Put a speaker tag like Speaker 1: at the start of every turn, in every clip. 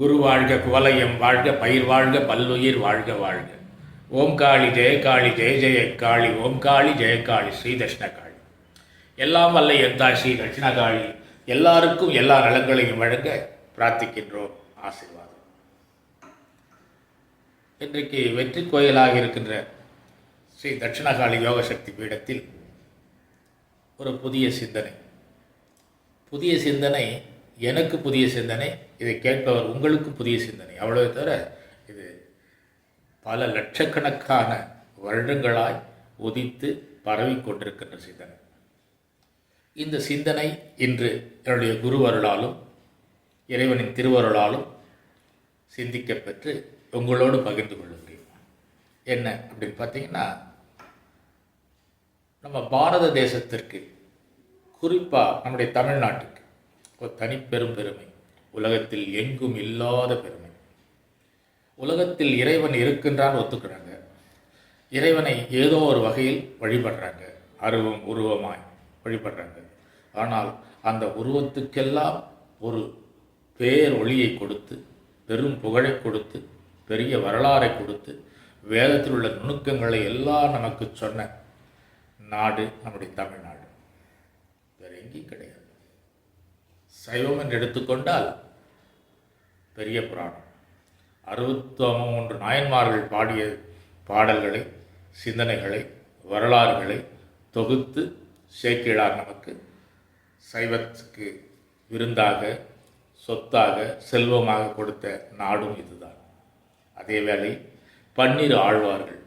Speaker 1: குரு வாழ்க குவலயம் வாழ்க பயிர் வாழ்க பல்லுயிர் வாழ்க வாழ்க. ஓம் காளி ஜெய காளி ஜெய ஜெய காளி ஓம் காளி ஜெய காளி ஸ்ரீ தட்சிணகாளி எல்லாம் வல்ல எந்தா ஸ்ரீ தட்சிணகாளி எல்லாருக்கும் எல்லா நலங்களையும் வழங்க பிரார்த்திக்கின்றோம். ஆசீர்வாதம். இன்றைக்கு வெற்றி கோயிலாக இருக்கின்ற ஸ்ரீ தட்சிணகாளி யோகசக்தி பீடத்தில் ஒரு புதிய சிந்தனை. புதிய சிந்தனை எனக்கு புதிய சிந்தனை இதை கேட்பவர் உங்களுக்கு புதிய சிந்தனை. அவ்வளவு தவிர இது பல லட்சக்கணக்கான வருடங்களாய் உதித்து பரவி கொண்டிருக்கின்ற சிந்தனை. இந்த சிந்தனை இன்று என்னுடைய குருவருளாலும் இறைவனின் திருவருளாலும் சிந்திக்கப்பெற்று உங்களோடு பகிர்ந்து கொள்ளுகிறேன் என்ன அப்படின்னு பார்த்தீங்கன்னா நம்ம பாரத தேசத்திற்கு குறிப்பாக நம்முடைய தமிழ்நாட்டுக்கு தனிப்பெரும் பெருமை. உலகத்தில் எங்கும் இல்லாத பெருமை. உலகத்தில் இறைவன் இருக்கின்றான்னு ஒத்துக்கிறாங்க. இறைவனை ஏதோ ஒரு வகையில் வழிபடுறாங்க. அருவம் உருவமாய் வழிபடுறாங்க. ஆனால் அந்த உருவத்துக்கெல்லாம் ஒரு பேர் ஒளியை கொடுத்து பெரும் புகழை கொடுத்து பெரிய வரலாறை கொடுத்து வேதத்தில் உள்ள நுணுக்கங்களை எல்லாம் நமக்கு சொன்ன நாடு நம்முடைய தமிழ்நாடு. வேற எங்கேயும் கிடையாது. சைவம் என்று எடுத்துக்கொண்டால் பெரிய புராணம். அறுபத்தி மூன்று நாயன்மார்கள் பாடிய பாடல்களை சிந்தனைகளை வரலாறுகளை தொகுத்து சேக்கிழார் நமக்கு. சைவத்துக்கு விருந்தாக சொத்தாக செல்வமாக கொடுத்த நாடும் இதுதான். அதே வேளை பன்னிரு ஆழ்வார்கள்.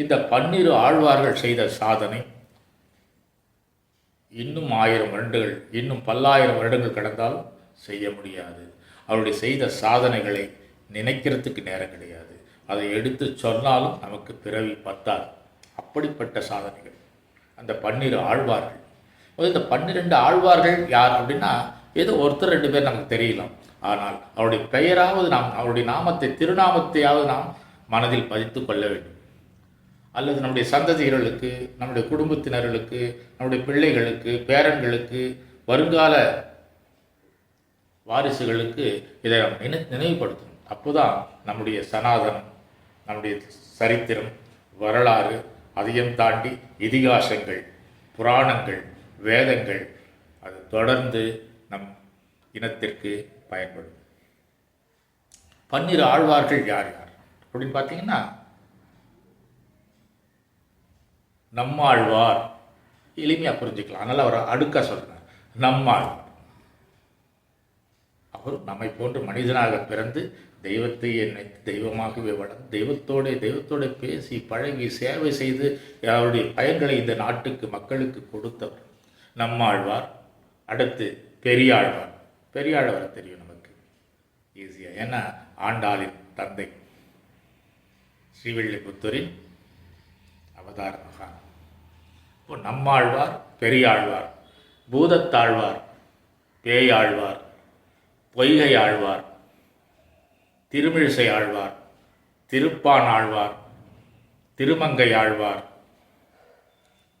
Speaker 1: இந்த பன்னிரு ஆழ்வார்கள் செய்த சாதனை இன்னும் ஆயிரம் வருடங்கள் இன்னும் பல்லாயிரம் வருடங்கள் கடந்தாலும் செய்ய முடியாது. அவருடைய செய்த சாதனைகளை நினைக்கிறதுக்கு நேரம் கிடையாது. அதை எடுத்து சொன்னாலும் நமக்கு பிறவி பத்தாது. அப்படிப்பட்ட சாதனைகள். அந்த பன்னிரு ஆழ்வார்கள். இந்த பன்னிரெண்டு ஆழ்வார்கள் யார் அப்படின்னா ஏதோ ஒருத்தர் ரெண்டு பேர் நமக்கு தெரியலாம். ஆனால் அவருடைய பெயராவது நாம் அவருடைய நாமத்தை திருநாமத்தையாவது நாம் மனதில் பதித்து கொள்ள வேண்டும். அல்லது நம்முடைய சந்ததிகளுக்கு நம்முடைய குடும்பத்தினர்களுக்கு நம்முடைய பிள்ளைகளுக்கு பேரன்களுக்கு வருங்கால வாரிசுகளுக்கு இதை நாம் நினை நினைவுபடுத்தணும். அப்போதான் நம்முடைய சனாதனம் நம்முடைய சரித்திரம் வரலாறு அதையும் தாண்டி இதிகாசங்கள் புராணங்கள் வேதங்கள் அது தொடர்ந்து நம் இனத்திற்கு பயன்படும். பன்னிரு ஆழ்வார்கள் யார் யார்? அப்படின்னு பார்த்தீங்கன்னா நம்மாழ்வார். எளிமையாக புரிஞ்சுக்கலாம். அதனால் அவர் அடுக்காக சொல்கிறார் நம்மாழ்வார் அவர் நம்மை போன்று மனிதனாக பிறந்து தெய்வத்தை என்னை தெய்வமாகவே வளர்ந்து தெய்வத்தோட தெய்வத்தோட பேசி பழகி சேவை செய்து அவருடைய பயன்களை இந்த நாட்டுக்கு மக்களுக்கு கொடுத்தவர் நம்மாழ்வார். அடுத்து பெரியாழ்வார். பெரியாழ்வார் தெரியும் நமக்கு. ஈஸியாக ஏன்னா ஆண்டாளின் தந்தை. ஸ்ரீவில்லிபுத்தூரின் அவதார மகான். இப்போ நம்மாழ்வார் பெரியாழ்வார் பூதத்தாழ்வார் பேயாழ்வார் பொய்கை ஆழ்வார் திருமிழிசை ஆழ்வார் திருப்பான் ஆழ்வார் திருமங்கை ஆழ்வார்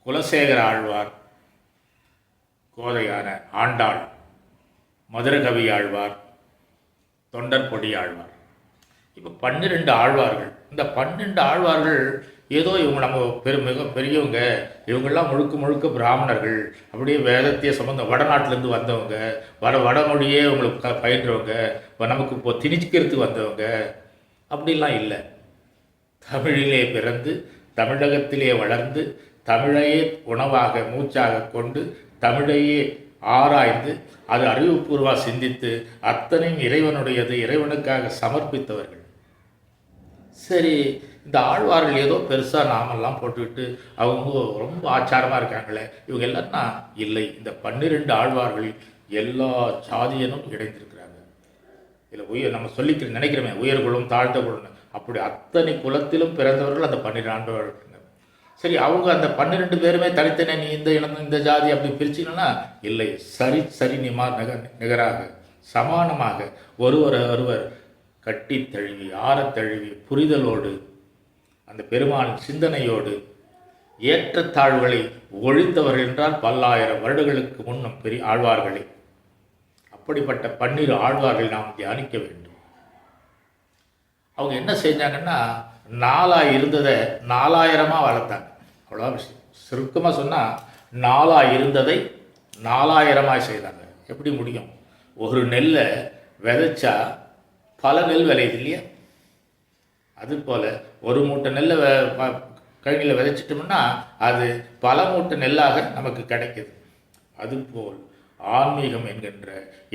Speaker 1: குலசேகர ஆழ்வார் கோதையான ஆண்டாள் மதுரகவி ஆழ்வார் தொண்டர்பொடி ஆழ்வார் இப்போ பன்னிரெண்டு ஆழ்வார்கள். இந்த பன்னெண்டு ஆழ்வார்கள் ஏதோ இவங்க நம்ம பெரு மிக பெரியவங்க இவங்கெல்லாம் முழுக்க முழுக்க பிராமணர்கள். அப்படியே வேதத்தையே சம்மந்தம் வடநாட்டிலேருந்து வந்தவங்க வட வடமொழியே உங்களுக்கு க பயின்றவங்க இப்போ நமக்கு இப்போ திணிச்சிக்கிறதுக்கு வந்தவங்க அப்படிலாம் இல்லை. தமிழிலே பிறந்து தமிழகத்திலே வளர்ந்து தமிழையே உணவாக மூச்சாக கொண்டு தமிழையே ஆராய்ந்து அது அறிவுபூர்வமாக சிந்தித்து அத்தனையும் இறைவனுடையது இறைவனுக்காக சமர்ப்பித்தவர்கள். சரி இந்த ஆழ்வார்கள் ஏதோ பெருசாக நாமெல்லாம் போட்டுக்கிட்டு அவங்க ரொம்ப ஆச்சாரமாக இருக்காங்களே. இவங்க எல்லாம் இல்லை. இந்த பன்னிரெண்டு ஆழ்வார்கள் எல்லா சாதியனும் இணைந்திருக்கிறாங்க. இதில் உயர் நம்ம சொல்லிக்க நினைக்கிறோமே உயர்குலம் தாழ்ந்த குலம் அப்படி அத்தனை குலத்திலும் பிறந்தவர்கள் அந்த பன்னிரெண்டு ஆண்டவர்கள் சரி அவங்க அந்த பன்னிரெண்டு பேருமே தனித்தனி நீ இந்த இனம் இந்த ஜாதி அப்படி பிரிச்சிங்கன்னா இல்லை. சரி சரி நிமா நிக நிகராக சமானமாக ஒருவர் ஒருவர் கட்டி தழுவி ஆறத் தழுவி புரிதலோடு அந்த பெருமானின் சிந்தனையோடு ஏற்றத்தாழ்வுகளை ஒழித்தவர் என்றால் பல்லாயிரம் வருடங்களுக்கு முன்னும் பெரிய ஆழ்வார்களை. அப்படிப்பட்ட பன்னிரு ஆழ்வார்களை நாம் தியானிக்க வேண்டும். அவங்க என்ன செஞ்சாங்கன்னா நாலாக இருந்ததை நாலாயிரமாக வளர்த்தாங்க. அவ்வளோ விஷயம். சுருக்கமாக சொன்னால் நாலாக இருந்ததை நாலாயிரமாக செய்தாங்க. எப்படி முடியும்? ஒரு நெல்லை விதைச்சா பல நெல் விளையுது இல்லையா? அதுபோல் ஒரு மூட்டை நெல்லை கழனியில் விதைச்சிட்டோம்னா அது பல மூட்டை நெல்லாக நமக்கு கிடைக்குது. அதுபோல் ஆன்மீகம் என்கின்ற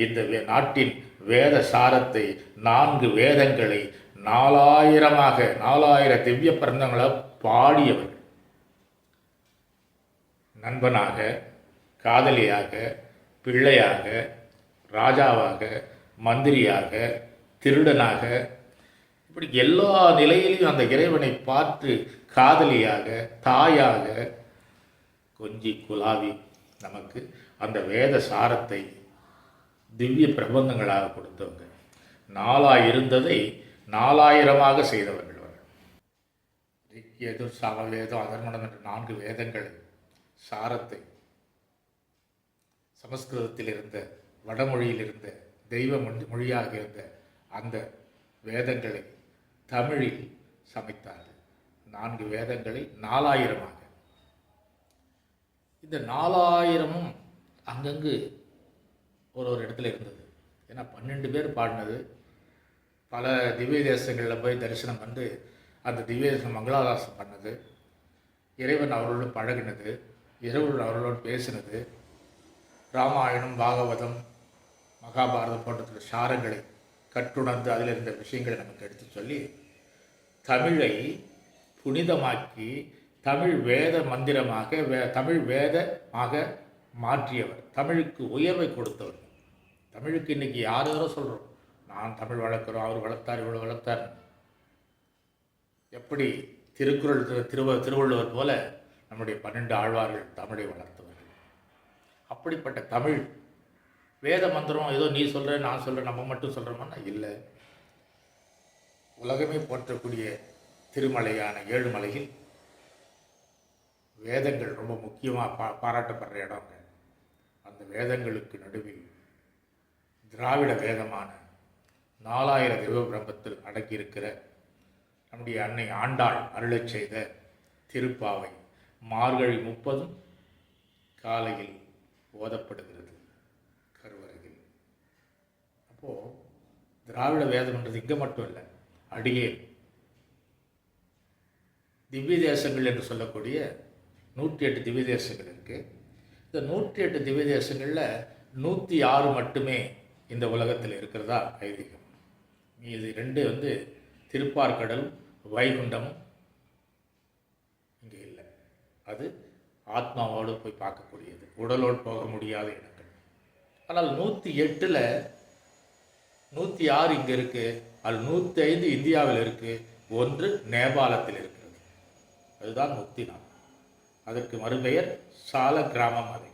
Speaker 1: இந்த நாட்டின் வேத சாரத்தை நான்கு வேதங்களை நாலாயிரமாக நாலாயிர திவ்ய பிரந்தங்களாக பாடியவர். நண்பனாக காதலியாக பிள்ளையாக ராஜாவாக மந்திரியாக திருடனாக இப்படி எல்லா நிலையிலையும் அந்த இறைவனை பார்த்து காதலியாக தாயாக கொஞ்சி குலாவி நமக்கு அந்த வேத சாரத்தை திவ்ய பிரபந்தங்களாக கொடுத்தவங்க. நாளாக இருந்ததை நாலாயிரமாக செய்தவர்கள் அவர்கள் சமவேதம் சாமவேதம் அதர்மணம் என்ற நான்கு வேதங்கள் சாரத்தை சமஸ்கிருதத்தில் இருந்த வடமொழியில் இருந்த தெய்வ மொழி மொழியாக இருந்த அந்த வேதங்களை தமிழில் சமைத்தார்கள். நான்கு வேதங்களை நாலாயிரமாக. இந்த நாலாயிரமும் அங்கங்கு ஒரு ஒரு இடத்துல இருந்தது. ஏன்னா பன்னெண்டு பேர் பாடினது. பல திவ்ய தேசங்களில் போய் தரிசனம் வந்து அந்த திவ்ய தேசம் மங்களாதாசம் பண்ணது. இறைவன் அவர்களோடு பழகினது. இறைவன் அவர்களோடு பேசினது. ராமாயணம் பாகவதம் மகாபாரதம் போன்ற சாரங்களை கற்றுணர்ந்து அதில் இருந்த விஷயங்களை நமக்கு எடுத்து சொல்லி தமிழை புனிதமாக்கி தமிழ் வேத மந்திரமாக வே தமிழ் வேதமாக மாற்றியவர். தமிழுக்கு உயர்வை கொடுத்தவர். தமிழுக்கு இன்னைக்கு யார் யாரோ சொல்கிறோம் நான் தமிழ் வளர்க்குறோம் அவர் வளர்த்தார் இவ்வளோ வளர்த்தார். எப்படி திருக்குறள் திரு- திருவ திருவள்ளுவர் போல நம்முடைய பன்னெண்டு ஆழ்வார்கள் தமிழை வளர்த்தவர்கள். அப்படிப்பட்ட தமிழ் வேத மந்திரம் ஏதோ நீ சொல்கிற நான் சொல்கிறேன் நம்ம மட்டும் சொல்கிறோம்னா இல்லை. உலகமே போற்றக்கூடிய திருமலையான ஏழுமலையில் வேதங்கள் ரொம்ப முக்கியமாக பா பாராட்டப்படுற இடங்க அந்த வேதங்களுக்கு நடுவில் திராவிட வேதமான நாலாயிர தெய்வ பிரம்மத்தில் அடக்கியிருக்கிற நம்முடைய அன்னை ஆண்டாள் அருளச் செய்த திருப்பாவை மார்கழி முப்பதும் காலையில் ஓதப்படுகிறது. அப்போது திராவிட வேதம்ன்றது இங்கே மட்டும் இல்லை அடியே திவ்ய தேசங்கள் என்று சொல்லக்கூடிய நூற்றி எட்டு திவ்ய தேசங்கள் இருக்குது இந்த நூற்றி எட்டு திவ்ய தேசங்களில் நூற்றி ஆறு மட்டுமே இந்த உலகத்தில் இருக்கிறதா ஐதீகம். இது ரெண்டு வந்து திருப்பார்கடல் வைகுண்டமும் இங்கே இல்லை. அது ஆத்மாவோடு போய் பார்க்கக்கூடியது. உடலோடு போக முடியாத இடங்கள். ஆனால் நூற்றி எட்டில் நூற்றி ஆறு இங்கே இருக்குது அது நூற்றி ஐந்து இந்தியாவில் இருக்குது ஒன்று நேபாளத்தில் இருக்கிறது. அதுதான் முக்தி நாள் அதற்கு மறுபெயர் சால கிராமம் அதை.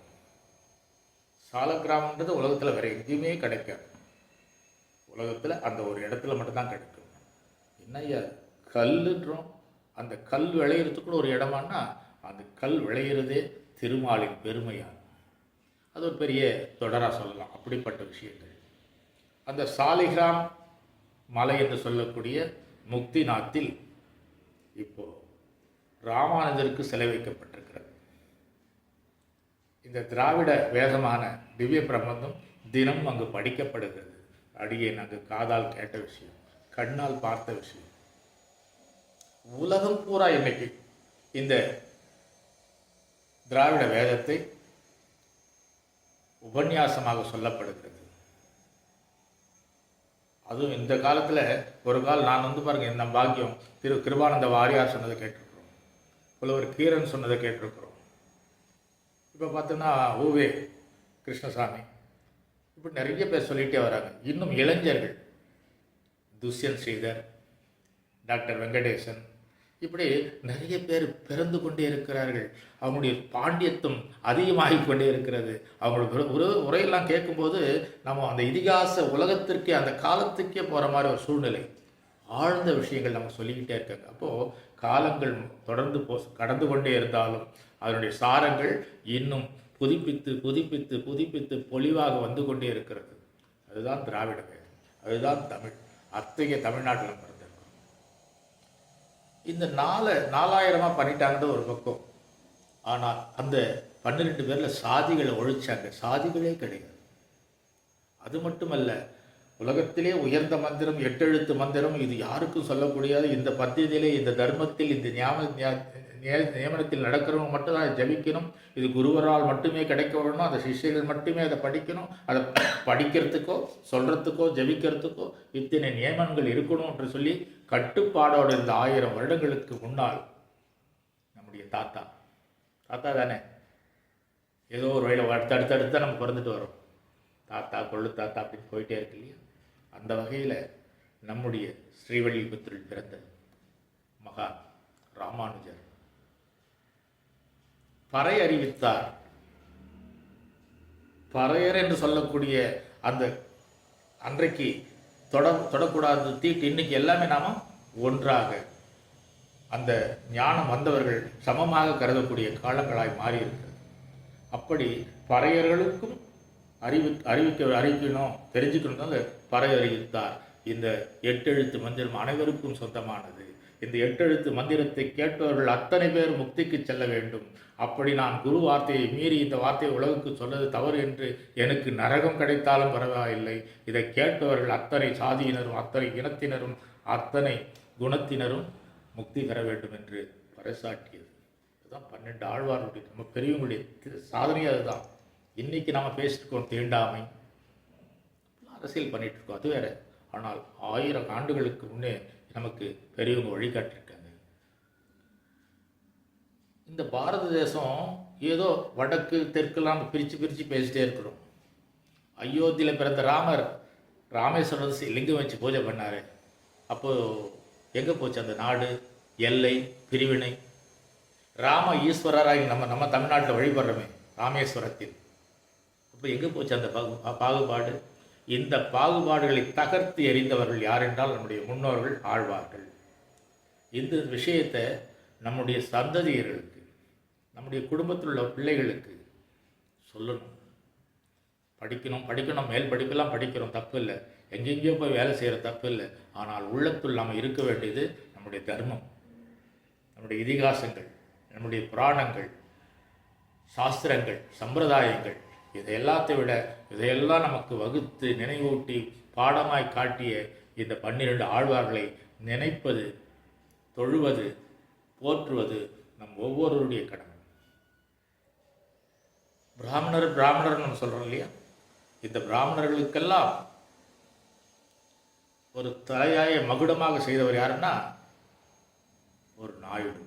Speaker 1: சால கிராமன்றது உலகத்தில் வேறு எங்கேயுமே கிடைக்காது. உலகத்தில் அந்த ஒரு இடத்துல மட்டும்தான் கிடைக்கும். என்னய்யா கல்லுன்றோம். அந்த கல் விளையிறதுக்குன்னு ஒரு இடமானா அந்த கல் விளையிறதே திருமாலின் பெருமையாக அது ஒரு பெரிய தொடராக சொல்லலாம். அப்படிப்பட்ட விஷயங்கள். அந்த சாலிகிராம் மலை என்று சொல்லக்கூடிய முக்திநாத்தில் இப்போ ராமானுஜருக்கு சிலை வைக்கப்பட்டிருக்கிறது. இந்த திராவிட வேதமான திவ்ய பிரபந்தம் தினம் அங்கு படிக்கப்படுகிறது. அடியேன் அங்கு காதால் கேட்ட விஷயம் கண்ணால் பார்த்த விஷயம். உலகம் பூரா இன்னைக்கு இந்த திராவிட வேதத்தை உபன்யாசமாக சொல்லப்படுகிறது. அதுவும் இந்த காலத்தில் ஒரு கால் நான் வந்து பாருங்க இந்த பாக்கியம். திரு கிருபானந்த வாரியார் சொன்னதை கேட்டிருக்கிறோம். புலவர் கீரன் சொன்னதை கேட்டிருக்கிறோம். இப்போ பார்த்தோன்னா ஊவே கிருஷ்ணசாமி. இப்படி நிறைய பேர் சொல்லிகிட்டே வராங்க. இன்னும் இளைஞர்கள். துஷ்யன் ஸ்ரீதர் டாக்டர் வெங்கடேசன் இப்படி நிறைய பேர் பிறந்து கொண்டே இருக்கிறார்கள். அவங்களுடைய பாண்டியத்தும் அதிகமாகி கொண்டே இருக்கிறது. அவங்களுக்கு ஒரு- உரையெல்லாம் கேட்கும்போது நம்ம அந்த இதிகாச உலகத்திற்கே அந்த காலத்துக்கே போகிற மாதிரி ஒரு சூழ்நிலை. ஆழ்ந்த விஷயங்கள் நம்ம சொல்லிக்கிட்டே இருக்காங்க. அப்போது காலங்கள் தொடர்ந்து போ கடந்து கொண்டே இருந்தாலும் அதனுடைய சாரங்கள் இன்னும் புதுப்பித்து புதுப்பித்து புதுப்பித்து பொலிவாக வந்து கொண்டே இருக்கிறது. அதுதான் திராவிட அதுதான் தமிழ். அத்தகைய தமிழ்நாட்டில் இந்த நாலு நாலாயிரமா பண்ணிட்டாங்கன்னு ஒரு பக்கம். ஆனால் அந்த பன்னிரெண்டு பேரில் சாதிகளை ஒழிச்சாங்க. சாதிகளே கிடையாது. அது மட்டுமல்ல உலகத்திலே உயர்ந்த மந்திரம் எட்டெழுத்து மந்திரம் இது யாருக்கும் சொல்லக்கூடியது. இந்த பத்தியத்திலே இந்த தர்மத்தில் இந்த ஞாபக நியமனத்தில் நடக்கிறவங்க மட்டும் தான் ஜபிக்கணும்? இது குருவரால் மட்டுமே கிடைக்க வரணும் அந்த சிஷ்யர்கள் மட்டுமே அதை படிக்கணும். அதை படிக்கிறதுக்கோ சொல்கிறதுக்கோ ஜபிக்கிறதுக்கோ இத்தனை நியமனங்கள் இருக்கணும் என்று சொல்லி கட்டுப்பாடோடு இந்த ஆயிரம் வருடங்களுக்கு முன்னால் நம்முடைய தாத்தா. தாத்தா தானே? ஏதோ ஒரு வழியில் அடுத்து நம்ம பிறந்துட்டு வரோம் தாத்தா கொள்ளு தாத்தா அப்படின்னு போயிட்டே இருக்கு இல்லையா? அந்த வகையில் நம்முடைய ஸ்ரீவல்லிபுத்தூரில் பிறந்த மகா ராமானுஜர். பறை அறிவித்தார் பறையர் என்று சொல்லக்கூடிய அந்த அன்றைக்கு தொட தொடக்கூடாது தீட்டு இன்னைக்கு எல்லாமே நாம ஒன்றாக. அந்த ஞானம் வந்தவர்கள் சமமாக கருதக்கூடிய காலங்களாய் மாறி இருக்கிறது அப்படி பறையர்களுக்கும் அறிவி அறிவிக்க அறிவிக்கணும் தெரிஞ்சுக்கணும் தான் பறை அறிவித்தார். இந்த எட்டெழுத்து மந்திரம் அனைவருக்கும் சொந்தமானது. இந்த எட்டெழுத்து மந்திரத்தை கேட்டவர்கள் அத்தனை பேர் முக்திக்கு செல்ல வேண்டும். அப்படி நான் குரு வார்த்தையை மீறி இந்த வார்த்தையை உலகுக்கு சொன்னது தவறு என்று எனக்கு நரகம் கிடைத்தாலும் பரவாயில்லை. இதை கேட்டவர்கள் அத்தனை சாதியினரும் அத்தனை இனத்தினரும் அத்தனை குணத்தினரும் முக்தி பெற வேண்டும் என்று பறைசாட்டியது இதுதான் பன்னெண்டு ஆழ்வார்களுடைய நம்ம பெரியவங்களுடைய சாதனையே அதுதான். இன்னைக்கு நம்ம பேசிட்டு தீண்டாமை அரசியல் பண்ணிகிட்ருக்கோம் இருக்கோம் அது வேற. ஆனால் ஆயிரம் ஆண்டுகளுக்கு முன்னே நமக்கு பெரியவங்க வழிகாட்டியிருக்காங்க. இந்த பாரத தேசம் ஏதோ வடக்கு தெற்குலாம் பிரித்து பிரித்து பேசிட்டே இருக்கிறோம் அயோத்தியில் பிறந்த ராமர் ராமேஸ்வரர் லிங்கம் வச்சு பூஜை பண்ணார். அப்போது எங்கே போச்சு அந்த நாடு? எல்லை பிரிவினை. ராம ஈஸ்வரராகி நம்ம நம்ம தமிழ்நாட்டில் வழிபடுறோமே ராமேஸ்வரத்தில். அப்போ எங்கே போச்சு அந்த பாகு பாகுபாடு? இந்த பாகுபாடுகளை தகர்த்து எறிந்தவர்கள் யார் என்றால் நம்முடைய முன்னோர்கள் ஆழ்வார்கள். இந்த விஷயத்தை நம்முடைய சந்ததியர்களுக்கு நம்முடைய குடும்பத்தில் உள்ள பிள்ளைகளுக்கு சொல்லணும். படிக்கணும் படிக்கணும் மேல் படிப்பெல்லாம் படிக்கிறோம் தப்பு இல்லை. எங்கெங்கேயோ போய் வேலை செய்கிற தப்பு இல்லை. ஆனால் உள்ளத்துள் நாம் இருக்க வேண்டியது நம்முடைய தர்மம் நம்முடைய இதிகாசங்கள் நம்முடைய புராணங்கள் சாஸ்திரங்கள் சம்பிரதாயங்கள் இதை எல்லாத்தை விட இதையெல்லாம் நமக்கு வகுத்து நினைவூட்டி பாடமாய் காட்டிய இந்த பன்னிரண்டு ஆழ்வார்களை நினைப்பது தொழுவது போற்றுவது நம் ஒவ்வொருவருடைய கடமை. பிராமணர் பிராமணர் நம்ம சொல்றோம் இல்லையா? இந்த பிராமணர்களுக்கெல்லாம் ஒரு தலையாய மகுடமாக செய்தவர் யாருன்னா ஒரு நாயுடு.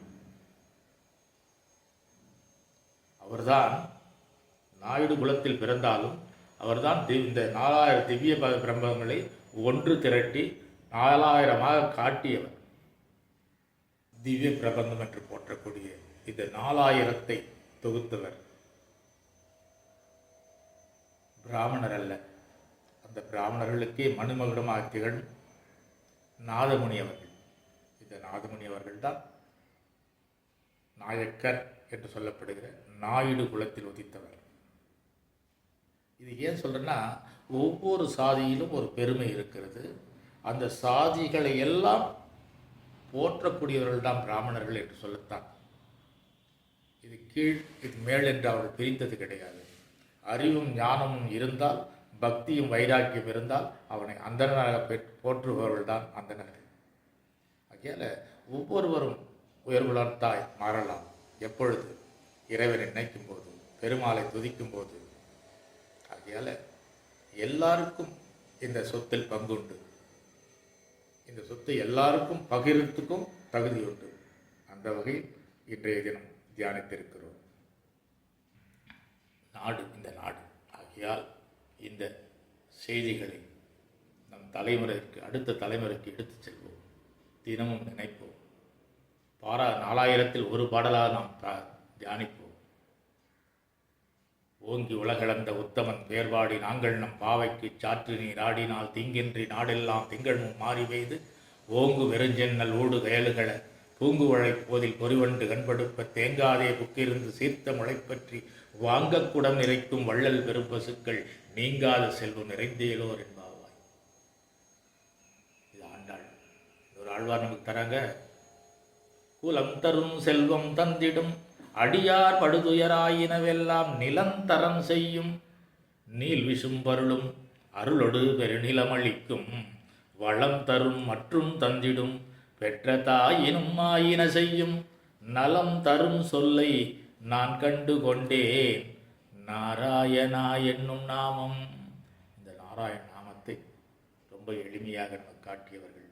Speaker 1: அவர்தான் நாயுடு குலத்தில் பிறந்தாலும் அவர்தான் தி- இந்த நாலாயிரம் திவ்ய ப- பிரம்மங்களை ஒன்று திரட்டி நாலாயிரமாக காட்டியவர். திவ்ய பிரபந்தம் என்று போற்றக்கூடிய இந்த நாலாயிரத்தை தொகுத்தவர் பிராமணர் அல்ல. அந்த பிராமணர்களுக்கே மனுமகுடமாக திகழும் நாதமுனி அவர்கள். இந்த நாதமுனி அவர்கள் தான் நாயக்கர் என்று சொல்லப்படுகிற நாயுடு குலத்தில் உதித்தவர். இது ஏன் சொல்கிறேன்னா ஒவ்வொரு சாதியிலும் ஒரு பெருமை இருக்கிறது. அந்த சாதிகளை எல்லாம் போற்றக்கூடியவர்கள் தான் பிராமணர்கள் என்று சொல்லத்தான். இது கீழ் இது மேல் என்று அவர்கள் பிரிந்தது கிடையாது. அறிவும் ஞானமும் இருந்தால் பக்தியும் வைராக்கியம் இருந்தால் அவனை அந்தனராக போற்றுபவர்கள் தான் அந்தனர்கள் ஆகையால ஒவ்வொருவரும் உயர்வுலத்தாய் மாறலாம். எப்பொழுது? இறைவனை நினைக்கும் போது பெருமாளை துதிக்கும் போது ஆகையால் எல்லாருக்கும் இந்த சொத்தில் பங்குண்டு. இந்த சொத்தை எல்லாருக்கும் பகிர்றதுக்கும் தகுதி உண்டு அந்த வகையில் இன்றைய தினம் தியானித்திருக்கிறோம். நாடு இந்த நாடு. ஆகையால் இந்த செய்திகளை நம் தலைமுறைக்கு அடுத்த தலைமுறைக்கு எடுத்துச் செல்வோம். தினமும் நினைப்போம். பாரா நாலாயிரத்தில் ஒரு பாடலாக நாம் தியானிப்போம். ஓங்கி உலகளந்த உத்தமன் பேர்வாடி நாங்கள் நம் பாவைக்கு சாற்று நீர் ஆடினால் தீங்கின்றி நாடெல்லாம் திங்கள் மாறி பெய்து. ஓங்கு வெறுஞ்சென்னல் ஊடு கயலுகள பூங்கு போதில் பொறிவண்டு கண்படுப்ப தேங்காதே புக்கிருந்து சீர்த்த முளைப்பற்றி வாங்கக்குடம் நிறைக்கும் வள்ளல் பெரும்பசுக்கள் நீங்காத செல்வம் நிறைந்தேலோர் என்பாவாய். இது ஆண்டாள். ஒரு ஆழ்வார் நமக்கு தராங்க குலம் தரும் செல்வம் தந்திடும் அடியார் படுதுயராயினவெல்லாம் நிலந்தரம் செய்யும். நீல் விஷும் பருளும் அருளொடு பெருநிலமளிக்கும். வளம் தரும் மற்றும் தந்திடும். பெற்ற தாயினும் ஆயின செய்யும். நலம் தரும் சொல்லை நான் கண்டு கொண்டேன். நாராயணா என்னும் நாமம். இந்த நாராயண நாமத்தை ரொம்ப எளிமையாக நமக்கு காட்டியவர்கள்.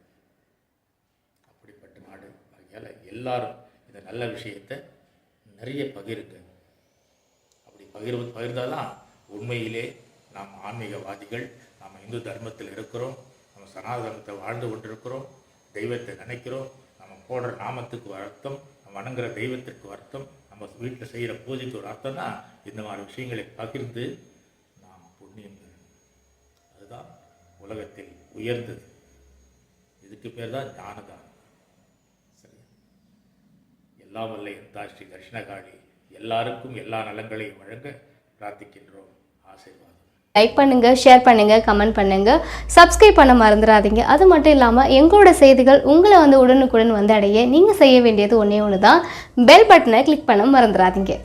Speaker 1: அப்படிப்பட்ட நாடு. ஆகியால் எல்லாரும் இந்த நல்ல விஷயத்தை நிறைய பகிருங்க அப்படி பகிர்வு பகிர்ந்தாதான் உண்மையிலே நாம் ஆன்மீகவாதிகள் நாம் இந்து தர்மத்தில் இருக்கிறோம் நம்ம சனாதனத்தை வாழ்ந்து கொண்டிருக்கிறோம் தெய்வத்தை நினைக்கிறோம் நம்ம போடுற நாமத்துக்கு அர்த்தம் நம்ம வணங்குற தெய்வத்திற்கு அர்த்தம் நம்ம வீட்டில் செய்கிற பூஜைக்கு ஒரு தான் இந்த மாதிரி விஷயங்களை பகிர்ந்து நாம் புண்ணியம் பெறணும். அதுதான் உலகத்தில் உயர்ந்தது. இதுக்கு பேர் தான் ஞானதானம். எல்லாம் வல்ல ஸ்ரீ தர்ஷனகாளி. எல்லாருக்கும் எல்லா நலங்களையும் வழங்க பிரார்த்திக்கின்றோம். ஆசீர்வாதம்.
Speaker 2: லைக் பண்ணுங்க ஷேர் பண்ணுங்க கமெண்ட் பண்ணுங்கள் சப்ஸ்கிரைப் பண்ண மறந்துடாதீங்க. அது மட்டும் இல்லாமல் எங்களோட செய்திகள் உங்களை வந்து உடனுக்குடன் வந்து அடைய நீங்கள் செய்ய வேண்டியது ஒன்றே ஒன்று தான் பெல் பட்டனை கிளிக் பண்ண மறந்துடாதீங்க.